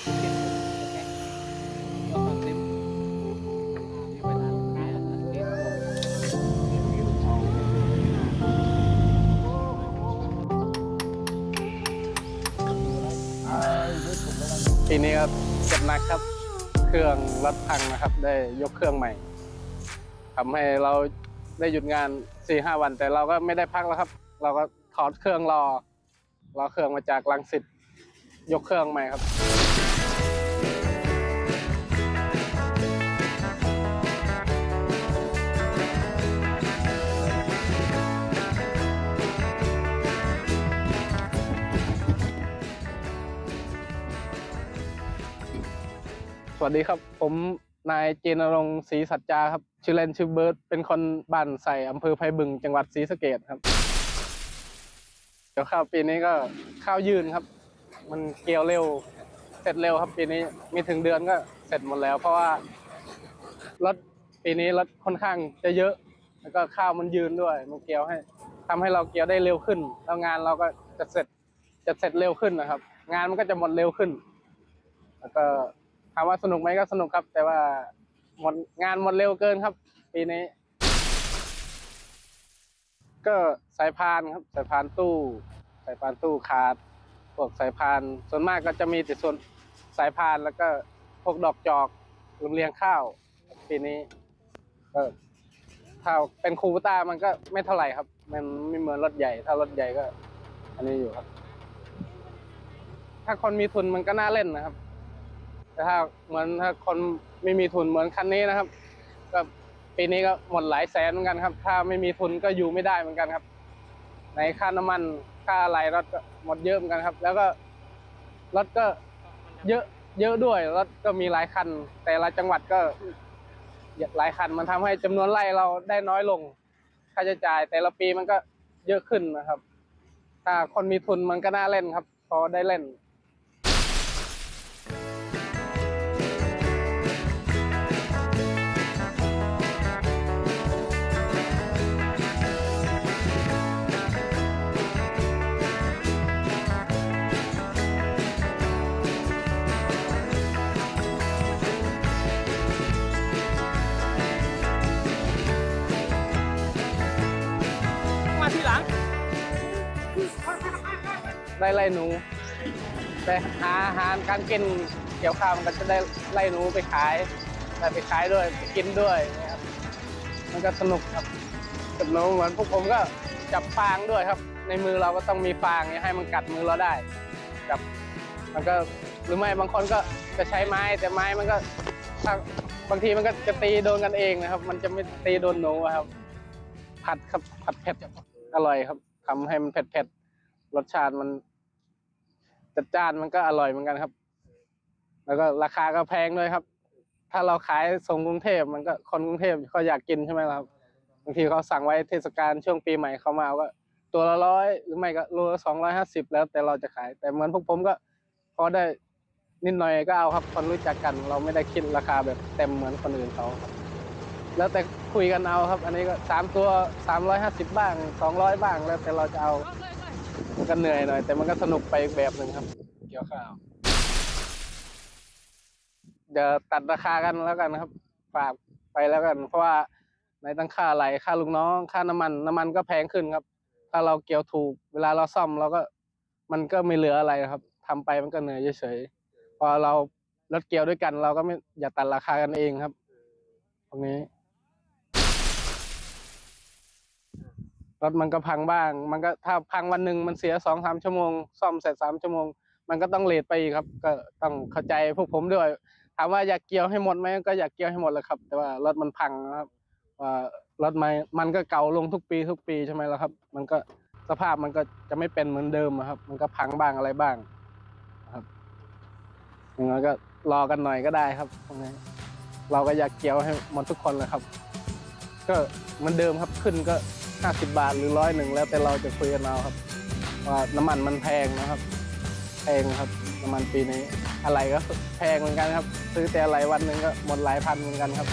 ปีนี้ก็เจ็บหนักครับ เครื่องรถพังนะครับ ได้ยกเครื่องใหม่ทำให้เราได้หยุดงานสี่ห้าวัน แต่เราก็ไม่ได้พักแล้วครับ เราก็ถอดเครื่องรอรอเครื่องมาจากลังสิตยกเครื่องใหม่ครับ สวัสดีครับ ผมนายเจนรงศรีสัจจาครับ ชื่อเล่นชื่อเบิร์ตเป็นคนบ้านใส่อำเภอไผ่บึงจังหวัดศรีสะเกดครับ เดี๋ยวข้าวปีนี้ก็ข้าวยืนครับ มันเกี่ยวเร็ว เสร็จเร็วครับปีนี้มีถึงเดือนก็เสร็จหมดแล้ว เพราะว่ารถปีนี้รถค่อนข้างจะเยอะ แล้วก็ข้าวมันยืนด้วย มันเกี่ยวให้ทำให้เราเกี่ยวได้เร็วขึ้น แล้วงานเราก็จะเสร็จจะเสร็จเร็วขึ้นนะครับ งานมันก็จะหมดเร็วขึ้น แล้วก็ามว่าสนุกไหมก็สนุกครับ แต่ว่าหมดงานหมดเร็วเกินครับ ปีนี้ ก็สายพานครับ สายพานตู้ สายพานตู้ขาดพวกสายพานส่วนมากก็จะมีแต่ส่วนสายพานแล้วก็พวกดอกจอกลำเลียงข้าว ปีนี้ก็ถ้าเป็นคูปต้ามันก็ไม่เท่าไหร่ครับ มันไม่เหมือนรถใหญ่ ถ้ารถใหญ่ก็ อันนี้อยู่ครับ ถ้าคนมีทุนมันก็น่าเล่นนะครับ แต่ถ้าเหมือนถ้าคนไม่มีทุนเหมือนคันนี้นะครับ ก็ปีนี้ก็หมดหลายแสนเหมือนกันครับ ถ้าไม่มีทุนก็อยู่ไม่ได้เหมือนกันครับ ในค่าน้ำมันค่าอะไรรถก็หมดเยอะเหมือนกันครับ แล้วก็รถก็เยอะเยอะด้วยรถก็มีหลายคัน แต่ละจังหวัดก็หลายคันมันทำให้จำนวนไร่เราได้น้อยลง ค่าใช้จ่ายแต่ละปีมันก็เยอะขึ้นนะครับ ถ้าคนมีทุนมันก็น่าเล่นครับ พอได้เล่น ได้ไล่หนู แต่หาอาหารการกินเกี่ยวข้าวมันก็จะได้ไล่หนูไปขายได้ไปขายด้วยไปกินด้วยนะครับมันก็สนุกครับกับหนูเหมือนพวกผมก็จับฟางด้วยครับ ในมือเราก็ต้องมีฟางให้มันกัดมือเราได้จับมันก็หรือไม่บางคนก็จะใช้ไม้แต่ไม้มันก็ถ้าบางทีมันก็จะตีโดนกันเองนะครับ มันจะไม่ตีโดนหนูครับ ผัดครับผัดเผ็ดอร่อยครับทำให้มันเผ็ดเผ็ด รสชาติมันจัดจ้านมันก็อร่อยเหมือนกันครับ แล้วก็ราคาก็แพงด้วยครับ ถ้าเราขายส่งกรุงเทพมันก็คนกรุงเทพเขาอยากกินใช่ไหมครับบางทีเขาสั่งไว้เทศกาลช่วงปีใหม่เขามาก็ ตัวละร้อยหรือไม่ก็โลละสองร้อยห้าสิบแล้วแต่เราจะขาย แต่เหมือนพวกผมก็พอได้นิดหน่อยก็เอาครับ คนรู้จักกัน เราไม่ได้คิดราคาแบบเต็มเหมือนคนอื่นเขาครับ แล้วแต่คุยกันเอาครับ อันนี้ก็สามตัวสามร้อยห้าสิบบ้างสองร้อยบ้างแล้วแต่เราจะเอา ก็เหนื่อยหน่อย แต่มันก็สนุกไปอีกแบบหนึ่งครับ เกี่ยวข้าวเดี๋ยวตัดราคากันแล้วกันครับ ฝากไปแล้วกัน เพราะว่าในตั้งค่าไหลค่าลูกน้อง ค่าน้ำมัน น้ำมันก็แพงขึ้นครับ ถ้าเราเกี่ยวถูก เวลาเราซ่อมเราก็มันก็ไม่เหลืออะไรครับทำไปมันก็เหนื่อยเฉยๆพอเรารถเกี่ยวด้วยกัน เราก็ไม่อย่าตัดราคากันเองครับ ตรงนี้ รถมันก็พังบ้าง มันก็ถ้าพังวันหนึ่งมันเสียสองสามชั่วโมง ซ่อมเสร็จสามชั่วโมง มันก็ต้องเลทไปอีกครับ ก็ต้องเข้าใจพวกผมด้วย ถามว่าอยากเกี่ยวให้หมดไหมก็อยากเกี่ยวให้หมดแหละครับ แต่ว่ารถมันพังนะครับว่ารถมันมันก็เก่าลงทุกปีทุกปีใช่ไหมล่ะครับ มันก็สภาพมันก็จะไม่เป็นเหมือนเดิมครับ มันก็พังบ้างอะไรบ้างครับอย่างน้อยก็รอกันหน่อยก็ได้ครับตรงนี้เราก็อยากเกี่ยวให้หมดทุกคนเลยครับ ก็เหมือนเดิมครับขึ้นก็ ห้าสิบาทหรือร้อยหนึ่งแล้วแต่เราจะคุยกันเอาครับว่าน้ำมันมันแพงนะครับ แพงครับน้ำมันปีนี้อะไรก็แพงเหมือนกันครับ ซื้อแต่อะไรวันหนึ่งก็หมดหลายพันเหมือนกันครับ